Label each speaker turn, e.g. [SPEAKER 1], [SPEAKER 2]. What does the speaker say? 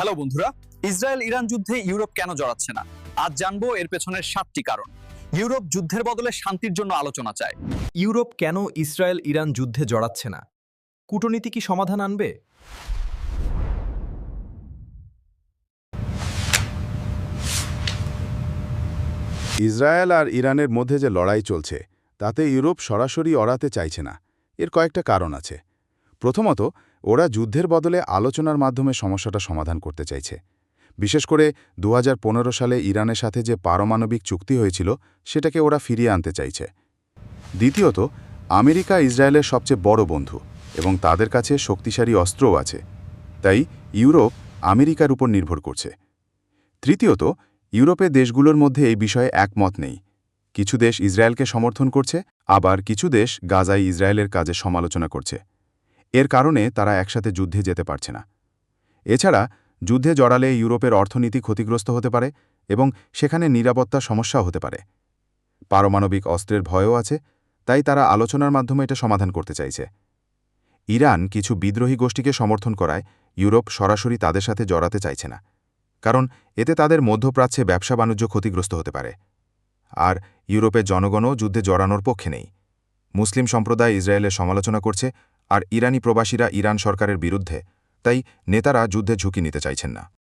[SPEAKER 1] Hello বন্ধুরা Israel Iran যুদ্ধে Europe কেন জড়াচ্ছে না? আজ জানব এর পেছনের সাতটি কারণ। ইউরোপ যুদ্ধের বদলে শান্তির জন্য আলোচনা চায়।
[SPEAKER 2] ইউরোপ কেন ইসরায়েল ইরান যুদ্ধে জড়াচ্ছে না? কূটনীতি কি সমাধান আনবে?
[SPEAKER 3] ইসরায়েল আর ইরানের মধ্যে যে লড়াই চলছে তাতে ইউরোপ সরাসরি অড়াতে চাইছে না। এর কয়েকটা কারণ আছে। প্রথমত, ওরা যুদ্ধের বদলে আলোচনার মাধ্যমে সমস্যাটা সমাধান করতে চাইছে। বিশেষ করে দু হাজার পনেরো সালে ইরানের সাথে যে পারমাণবিক চুক্তি হয়েছিল, সেটাকে ওরা ফিরিয়ে আনতে চাইছে। দ্বিতীয়ত, আমেরিকা ইসরায়েলের সবচেয়ে বড় বন্ধু এবং তাদের কাছে শক্তিশালী অস্ত্রও আছে। তাই ইউরোপ আমেরিকার উপর নির্ভর করছে। তৃতীয়ত, ইউরোপে দেশগুলোর মধ্যে এই বিষয়ে একমত নেই। কিছু দেশ ইসরায়েলকে সমর্থন করছে, আবার কিছু দেশ গাজায় ইসরায়েলের কাজে সমালোচনা করছে। এর কারণে তারা একসাথে যুদ্ধে যেতে পারছে না। এছাড়া, যুদ্ধে জড়ালে ইউরোপের অর্থনীতি ক্ষতিগ্রস্ত হতে পারে এবং সেখানে নিরাপত্তা সমস্যা হতে পারে। পারমাণবিক অস্ত্রের ভয়ও আছে, তাই তারা আলোচনার মাধ্যমে এটা সমাধান করতে চাইছে। ইরান কিছু বিদ্রোহী গোষ্ঠীকে সমর্থন করায় ইউরোপ সরাসরি তাদের সাথে জড়াতে চাইছে না, কারণ এতে তাদের মধ্যপ্রাচ্যে ব্যবসা বাণিজ্য ক্ষতিগ্রস্ত হতে পারে। আর ইউরোপের জনগণও যুদ্ধে জড়ানোর পক্ষে নেই। মুসলিম সম্প্রদায় ইসরায়েলের সমালোচনা করছে আর ইরানি প্রবাসীরা ইরান সরকারের বিরুদ্ধে তাই নেতারা যুদ্ধে ঝুঁকি নিতে চাইছেন না।